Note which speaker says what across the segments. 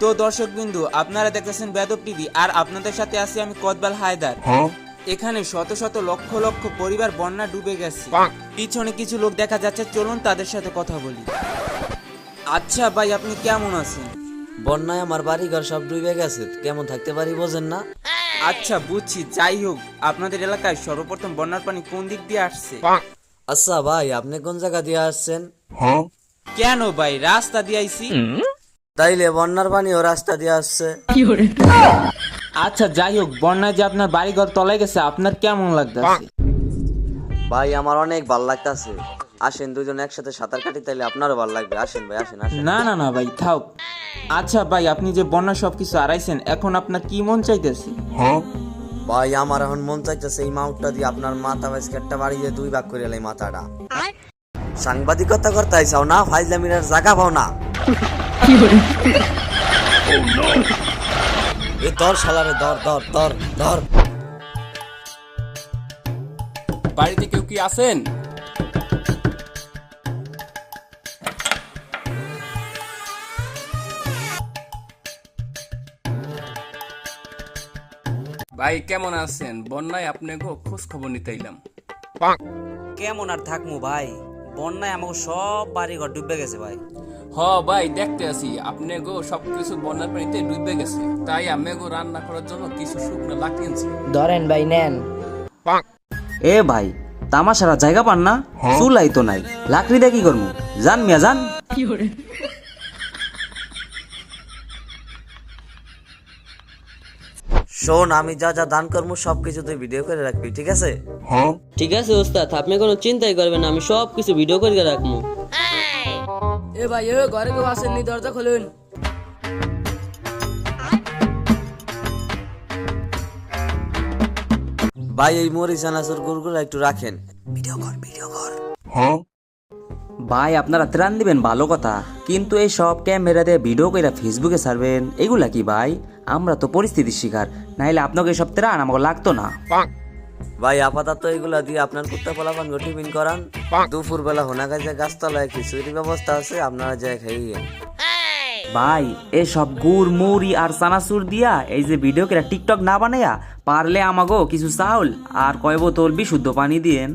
Speaker 1: তো দর্শক বিন্দু আপনারা দেখতেছেন বেদব টিভি আর আপনাদের সাথে আছি আমি কদবাল হায়দার। এখানে শত শত লক্ষ লক্ষ পরিবার বন্যা ডুবে গেছে। পিছনে কিছু লোক দেখা যাচ্ছে চলুন তাদের সাথে কথা বলি। আচ্ছা ভাই আপনি কেমন আছেন?
Speaker 2: বন্যায় আমার বাড়ি ঘর সব ডুবে গেছে কেমন থাকতে পারি বোঝেন না।
Speaker 1: আচ্ছা বুঝছি যাই হোক আপনাদের এলাকায় সর্বপ্রথম বন্যার পানি কোন দিক দিয়ে আসছে?
Speaker 2: আচ্ছা ভাই আপনি কোন জায়গা দিয়ে আসছেন?
Speaker 1: কেন ভাই রাস্তা দিয়ে আইছি।
Speaker 2: তাইলে বন্যার পানি ও রাস্তা দিয়ে আসছে।
Speaker 1: আচ্ছা যাই হোক বন্যায় যে আপনার বাড়িঘর তলায় গেছে আপনার কেমন লাগতেছে?
Speaker 2: ভাই আমার অনেক ভালো লাগতেছে। আসেন দুজন একসাথে সাঁতার কাটি তাইলে আপনারও ভালো লাগবে। আসেন ভাই আসেন আসেন।
Speaker 1: না না না ভাই থাক। আচ্ছা ভাই আপনি যে বন্যা সবকিছু আড়াইছেন এখন আপনার কি মন চাইতেছে?
Speaker 2: ভাই আমার এখন মন চাইতেছে এই মাউটটা দিয়ে আপনার মাথা বাইস্কেটটা বাড়িয়ে দুই ভাগ করে এলাই মাথাটা। সাংবাদিকতা করতে আইসাও না ফাইজলামিনের জায়গা পাও না। এ শালারে
Speaker 3: বাড়িতে কেউ কি আছেন? ভাই, কেমন আছেন? বন্যায় আপনাকে খোঁজ খবর নিতে এলাম।
Speaker 2: কেমন আর থাকমু ভাই? বন্যায় আমাকে সব বাড়ি ঘর ডুবে গেছে ভাই।
Speaker 3: হ ভাই দেখতে আছি। আপনি গো সবকিছু বন্যার পানিতে ডুবে গেছে। তাই আমি গো রান্না করার জন্য কিছু শুকনো লাকড়ি আনছি।
Speaker 4: ধরেন ভাই নেন।
Speaker 5: এ ভাই তামাশারা জায়গা পান না? চুলাই তো নাই। লাকড়ি দিয়ে কি করব জান মিয়া জান
Speaker 2: শোন আমি যা যা দান করব সবকিছু তুই ভিডিও করে রাখবি ঠিক আছে?
Speaker 6: ঠিক আছে ওস্তাদ। আপনি কোনো চিন্তাই করবেন না আমি সব কিছু ভিডিও করে রাখব
Speaker 4: এ ভাই এ ঘরে কেউ আসেননি দরজা খুলুন।
Speaker 2: ভাই এই মরিচ আনাচুর গুড়গুলো একটু রাখেন। ভিডিও কর ভিডিও কর।
Speaker 5: ভাই আপনারা ত্রাণ দিবেন ভালো কথা। কিন্তু এই সব ক্যামেরা দিয়ে ভিডিও করে ফেসবুকে ছাড়বেন এগুলা কি ভাই? আমরা তো পরিস্থিতির শিকার নাইলে আপনাকে সব ত্রাণ আমাকে লাগতো না।
Speaker 2: ভাই আপাতত এগুলা দিয়ে আপনার কুত্তা পোলাপান টিফিন করান। দুপুর বেলা হোনা গাছে গাছতলায় খিচুড়ি ব্যবস্থা আছে আপনারা যায় খাইয়ে
Speaker 5: ভাই এই সব গুড় মুড়ি আর চানাচুর দিয়া এই যে ভিডিও করে টিকটক না বানাইয়া পারলে আমাগো কিছু চাউল আর কয় বোতল বিশুদ্ধ পানি দিয়েন।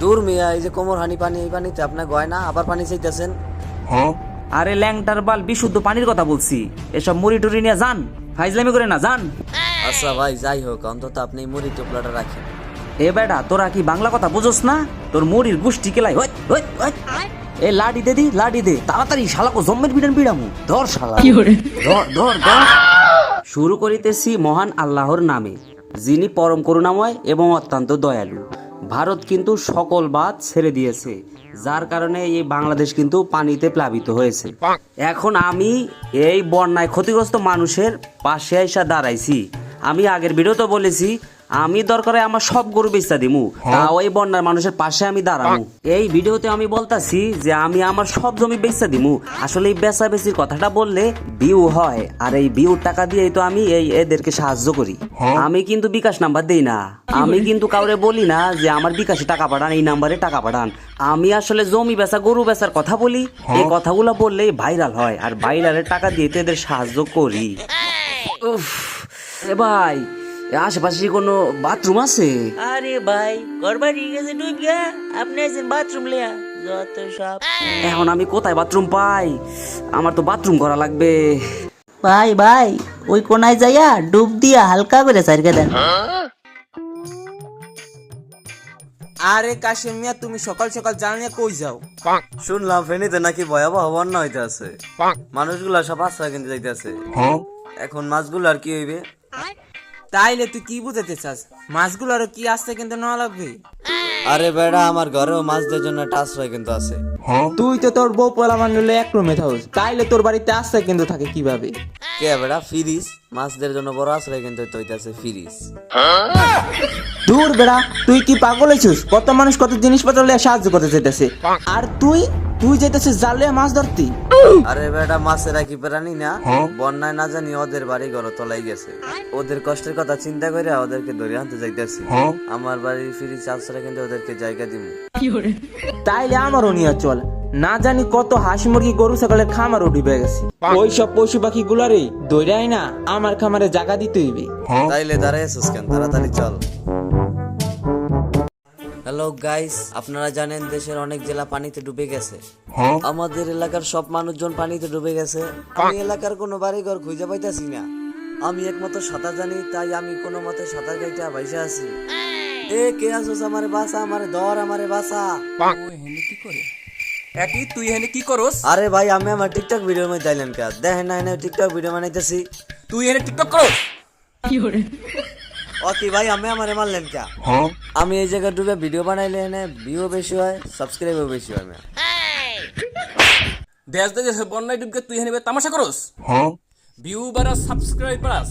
Speaker 2: দূর মিয়া এই যে কোমর হানি পানি এই পানিতে আপনার গয়না আবার পানি চাইতেছেন?
Speaker 5: আরে ল্যাংটার বাল বিশুদ্ধ পানির কথা বলছি এসব মুড়ি টুড়ি নিয়ে যান ফাইজলামি করে না যান।
Speaker 2: আচ্ছা ভাই যাই হোক অন্তত আপনি মুড়ি টোপলাটা রাখেন।
Speaker 5: এ বেটা তোরা কি বাংলা কথা বুঝোস না? তোর মুড়ির গুষ্টি কেলাই হই হই হই। এ লাডি দে দি লাডি দে। তাড়াতাড়ি শালাকো জম্মের বিড়ান বিড়ামু ধর শালা। ধর ধর ধর। শুরু করিতেছি মহান আল্লাহর নামে যিনি পরম করুণাময় এবং অত্যন্ত দয়ালু। ভারত কিন্তু সকল বাদ ছেড়ে দিয়েছে যার কারণে এই বাংলাদেশ কিন্তু পানিতে প্লাবিত হয়েছে। এখন আমি এই বন্যায় ক্ষতিগ্রস্ত মানুষের পাশে এসে দাঁড়াইছি। আমি আগের ভিডিওতে বলেছি আমি দরকারে আমার সব গরু বেচা দিমু। তা ওই বন্যার মানুষের পাশে আমি দাঁড়ামু এই ভিডিওতে আমি বলতাছি যে আমি আমার সব জমি বেচা দিমু। আসলে এই বেচা বেচির কথাটা বললে ভিউ হয় আর এই ভিউ টাকা দিয়েই তো আমি এই এদেরকে সাহায্য করি। আমি কিন্তু বিকাশ নাম্বার দেই না। আমি কিন্তু কাউরে বলি না যে আমার বিকাশে টাকা পাঠান এই নাম্বারে টাকা পাঠান। আমি আসলে জমি বেচা গরু বেচার কথা বলি। এই কথাগুলো বললেই ভাইরাল হয় আর ভাইরালের টাকা দিয়ে তো এদের সাহায্য করি। উফ। এ ভাই আশেপাশে কোনো বাথরুম আছে?
Speaker 6: আরে ভাই ঘরবাড়ি গেছে ডুবিয়া আপনি আছেন বাথরুম লিয়া যত সব।
Speaker 5: এখন আমি কোথায় বাথরুম পাই? আমার তো বাথরুম করা লাগবে।
Speaker 7: ভাই ভাই ওই কোনায় যাইয়া ডুব দিয়া হালকা করে সাইরকে দেন।
Speaker 1: আরে কাশেম মিয়া তুমি সকাল সকাল জানিয়ে কই যাও?
Speaker 2: শুনলাম ফেনীতে নাকি ভয়াবহ বন্যা হইতে আছে মানুষগুলা সব আশ্রয় কিনতে যাইতেছে। এখন মাছগুলো আর কি হইবে?
Speaker 1: তাইলে তুই কি বুঝাতে চাস? মাছগুলো আরও কি আসতে কিন্তু না লাগবে?
Speaker 2: আরে বেড়া আমার ঘরেও মাছদের জন্য একটা আশ্রয় কিন্তু আছে।
Speaker 1: তুই তো তোর বউ পোলা মানলে এক রুমে থাকস। তাইলে তোর বাড়িতে আসতে কিন্তু থাকে কীভাবে?
Speaker 2: কে বেড়া ফিরিস? মাছদের জন্য বড় আশ্রয় কিন্তু হইতেছে ফিরিস।
Speaker 1: দূর বেড়া তুই কি পাগল হয়েছিস কত মানুষ কত জিনিসপত্র লিয়ে সাহায্য করতে যেতেছে আর তুই? তুই যেতেছিস জালে মাছ ধরতি?
Speaker 2: আরে বেটা মাছেরা কি প্রাণী না। বন্যায় না জানি ওদের বাড়ি ঘর তলাই গেছে। ওদের কষ্টের কথা চিন্তা করে ওদেরকে ধরে আনতে যাইতেছি। আমার বাড়ি ফিরিস আশ্রয় কিন্তু ওদেরকে জায়গা দিব
Speaker 1: তাইলে আমারও নিয়ে চল। না জানি কত হাঁস মুরগি গরু ছাগলের খামারও ডুবে গেছে। ওই সব পশু পাখি গুলারে দৈরাই না আমার খামারে জায়গা দিতে হইবে।
Speaker 2: তাইলে দাঁড়ায় কেন? তাড়াতাড়ি চল। হ্যালো গাইস আপনারা জানেন দেশের অনেক জেলা পানিতে ডুবে গেছে। আমাদের এলাকার সব মানুষজন পানিতে ডুবে গেছে। আমি এলাকার কোনো বাড়ি ঘর খুঁজে পাইতাছি না। আমি একমাত্র সাঁতার জানি তাই আমি কোনো মতে সাঁতার গাইটা ভাইসা আছি। এ কে আসোস আমারে বাসা আমারে ধর আমারে বাসা
Speaker 3: কি করে? একই তুই হেনে কি করস?
Speaker 2: আরে ভাই আমি আমার টিকটক ভিডিওর মধ্যে আইলাম কে দেখেন না না টিকটক ভিডিও বানাইতেছি।
Speaker 3: তুই হেনে টিকটক করস?
Speaker 2: ও কি ভাই আমি আমারে মারলেন কে? আমি এই জায়গায় ডুবে ভিডিও বানাইলে এনে ভিউ বেশি হয় সাবস্ক্রাইবও বেশি হয় মিয়া।
Speaker 3: দেশ দেশ বন্যায় ডুবকে তুই হেনে তামাশা করস? ভিউ বাড়া সাবস্ক্রাইব বাড়াস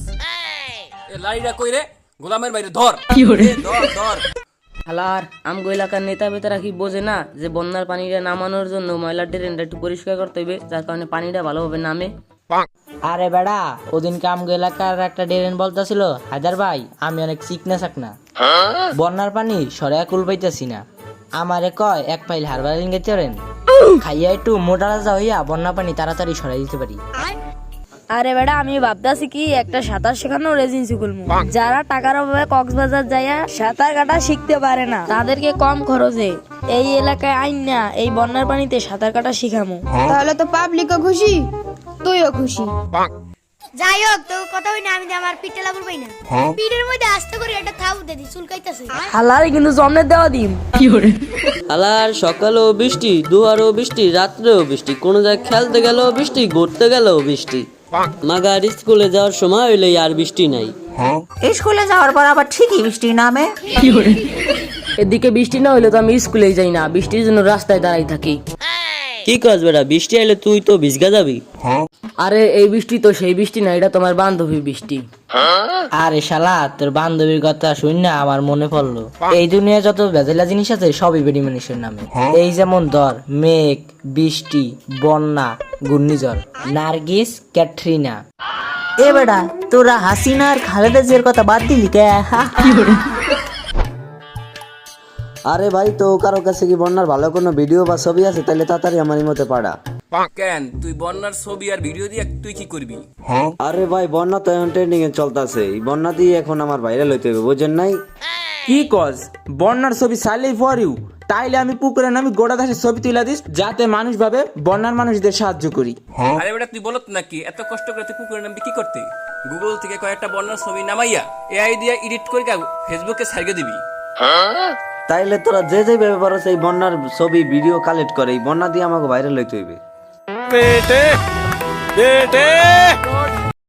Speaker 3: এ লাইডা কইরে গোলামের বাইরে ধর। ধর ধর।
Speaker 4: হালার আমগো এলাকার নেতা বেতারা কি বোঝে না যে বন্যার পানিটা নামানোর জন্য ময়লার ড্রেনটা একটু পরিষ্কার করতে হবে যার কারণে পানিটা ভালোভাবে নামে?
Speaker 8: আরে বেড়া ওদিনকে আমগো এলাকার একটা ড্রেন বলতেছিল হায়দার ভাই আমি অনেক সিকনেস না বন্যার পানি সরে কুল পাইতেছি না। আমারে কয় এক পাইল হারবারিং গেতে পারেন। খাইয়া একটু মোটা রাজা হইয়া বন্যা পানি তাড়াতাড়ি সরাই দিতে পারি।
Speaker 9: আরে বেটা আমি ভাবতাছি কি একটা সাঁতার শেখানো এজেন্সি খুলবো যারা টাকার অভাবে কক্সবাজার যাইয়া সাঁতার কাটা শিখতে পারে না তাদেরকে কম খরচে এই এলাকায় আইন না এই বন্যার পানিতে সাঁতার কাটা শিখামো।
Speaker 10: তাহলে তো পাবলিকও খুশি। তুইও খুশি। যাই হোক তো কথা হই না আমি আমার পিঠে লাগুর পাই না। পিঠের মধ্যে আস্তে করে এটা থাউ দিদি চুলকাইতেছে
Speaker 4: হালার কিন্তু জমনে দেওয়া দিম
Speaker 6: হালার সকালেও বৃষ্টি দুয়ারেও বৃষ্টি রাত্রেও বৃষ্টি কোন জায়গায় খেলতে গেলেও বৃষ্টি ঘুরতে গেলেও বৃষ্টি। মাগার স্কুলে যাওয়ার সময় হইলে আর বৃষ্টি নাই।
Speaker 7: স্কুলে যাওয়ার পর আবার ঠিকই বৃষ্টি নামে। কি করে?
Speaker 4: এদিকে বৃষ্টি না হইলে তো আমি স্কুলে যাই না বৃষ্টির জন্য রাস্তায় দাঁড়াই থাকি।
Speaker 6: কি কাজ বেটা? বৃষ্টি আইলে তুই তো ভিজগা যাবি।
Speaker 4: আরে এই বৃষ্টি তো সেই বৃষ্টি না এটা তোমার বান্ধবী বৃষ্টি।
Speaker 8: আরে শালা তোর বান্ধবীর কথা শুন না আমার মনে পড়ল। এই দুনিয়া যত বেজেলা জিনিস আছে সবই বেডি মানুষের নামে। এই যেমন ধর মেঘ বৃষ্টি বন্যা ঘূর্ণিঝড় নার্গিস ক্যাটরিনা।
Speaker 7: এ বেটা তোরা হাসিনা আর খালেদা জিয়ার কথা বাদ দিলি কে? হা?
Speaker 2: আরে ভাই তো কারও কাছে কি বন্যার ভালো কোনো ভিডিও বা ছবি আছে? তাহলে তাড়াতাড়ি আমার মতে পাড়া।
Speaker 3: কেন? তুই বন্যার ছবি আর ভিডিও দিয়ে তুই কি করবি?
Speaker 2: আরে ভাই বন্যা তো এখন ট্রেন্ডিং এ চলতেছে। এই বন্যা দিয়ে এখন আমার ভাইরাল হইতে হবে বুঝেন নাই?
Speaker 1: কি কজ বন্যার ছবি সাইলেই ফর ইউ তাইলে আমি পুকুরে নামি গোড়া দাসের ছবি তুলে দিস যাতে মানুষ ভাবে বন্যার মানুষদের সাহায্য করি।
Speaker 3: আরে বেটা তুই বলত নাকি? এত কষ্ট করে তুই পুকুরে নামবি কি করতে? গুগল থেকে কয়েকটা বন্যার ছবি নামাইয়া এআই দিয়ে এডিট করে ফেসবুকে ছাড়িয়ে দিবি।
Speaker 2: তাইলে তোরা যে যে পারো সেই বন্যার ছবি ভিডিও কালেক্ট করে, এই বন্যা দিয়ে আমাকে ভাইরাল হইতে হইবে।